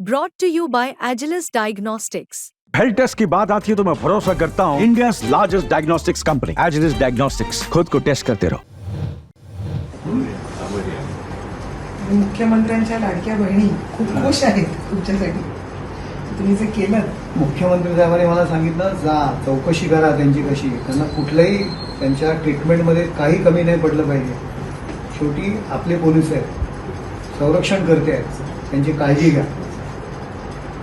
Brought to you by Agilus Diagnostics. Health test की बात आती है तो मैं भरोसा करता हूँ India largest diagnostics company Agilus diagnostics खुद को टेस्ट करते रहो मुख्यमंत्र्यांच्या लाडक्या बहिणी खूप खुश आहेत तुमच्यासाठी. तुम्ही जे केलं. मुख्यमंत्री साहेबांनी मला सांगितलं जा चौकशी करा त्यांची कशी. त्यांना कुठल्याही त्यांच्या ट्रीटमेंटमध्ये काही कमी नाही पडलं पाहिजे. शेवटी आपले पोलीस आहेत. संरक्षण करते आहेत. त्यांची काळजी घ्या.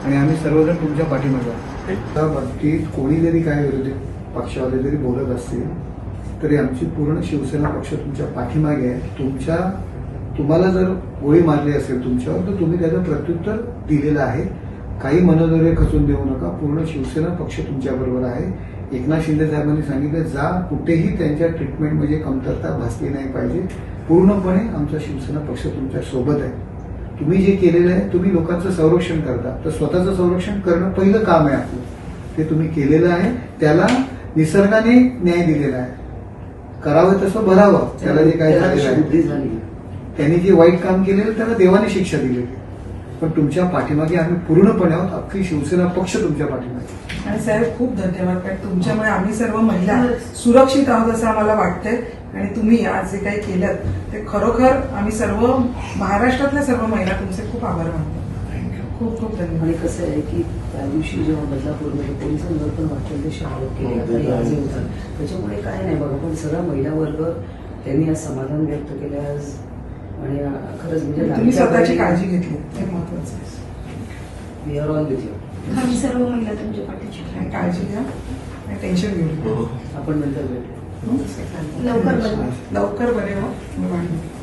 आणि आम्ही सर्वजण तुमच्या पाठीमागे आहोत. त्या बाबतीत कोणी जरी काय विरोधी पक्षावाले जरी बोलत असतील तरी आमची पूर्ण शिवसेना पक्ष तुमच्या पाठीमागे आहे. तुमच्या तुम्हाला जर गोळी मारली असेल तुमच्यावर तर तुम्ही त्याचं प्रत्युत्तर दिलेलं आहे. काही मनोदर्य खचून देऊ नका. पूर्ण शिवसेना पक्ष तुमच्या बरोबर आहे. एकनाथ शिंदे साहेबांनी सांगितलं जा कुठेही त्यांच्या ट्रीटमेंटमध्ये कमतरता भासली नाही पाहिजे. पूर्णपणे आमचा शिवसेना पक्ष तुमच्यासोबत आहे. तुम्ही जे केलेलं आहे तुम्ही लोकांचं संरक्षण करता. तर स्वतःचं संरक्षण करणं पहिलं काम आहे आपलं. ते तुम्ही केलेलं आहे त्याला निसर्गाने न्याय दिलेला आहे. करावं तसं भरावं त्याला जे काय झालेलं आहे. त्यांनी जे वाईट काम केलेलं त्याला देवाने शिक्षा दिलेली. आहे. पण तुमच्या पाठीमागे आम्ही पूर्णपणे आहोत. अख्खी शिवसेना पक्ष तुमच्या पाठीमागे. आणि साहेब खूप धन्यवाद. कारण तुमच्यामुळे आम्ही सर्व महिला सुरक्षित आहोत असं आम्हाला वाटतंय. आणि तुम्ही आज जे काही केलं ते खरोखर आम्ही सर्व महाराष्ट्रातल्या सर्व महिला तुमचे खूप आभार मानतो. खूप खूप धन्यवाद. आणि कसं आहे की त्या दिवशी जेव्हा बदलापूरमध्ये पोलिसांवर पण वाटेल आरोप केले काही आजही होतात त्याच्यामुळे काय नाही बघा पण सगळा महिला वर्ग त्यांनी आज समाधान व्यक्त केलं आज. आणि खरंच म्हणजे तुम्ही स्वतःची काळजी घेतली हे महत्वाचं आहे. We are all with you आम्ही सर्व महिला तुमच्या आणि काळजी घ्या. टेन्शन घेऊ नका. आपण नंतर भेटू. हं? लवकर बघा लवकर बरे हो मी वाढ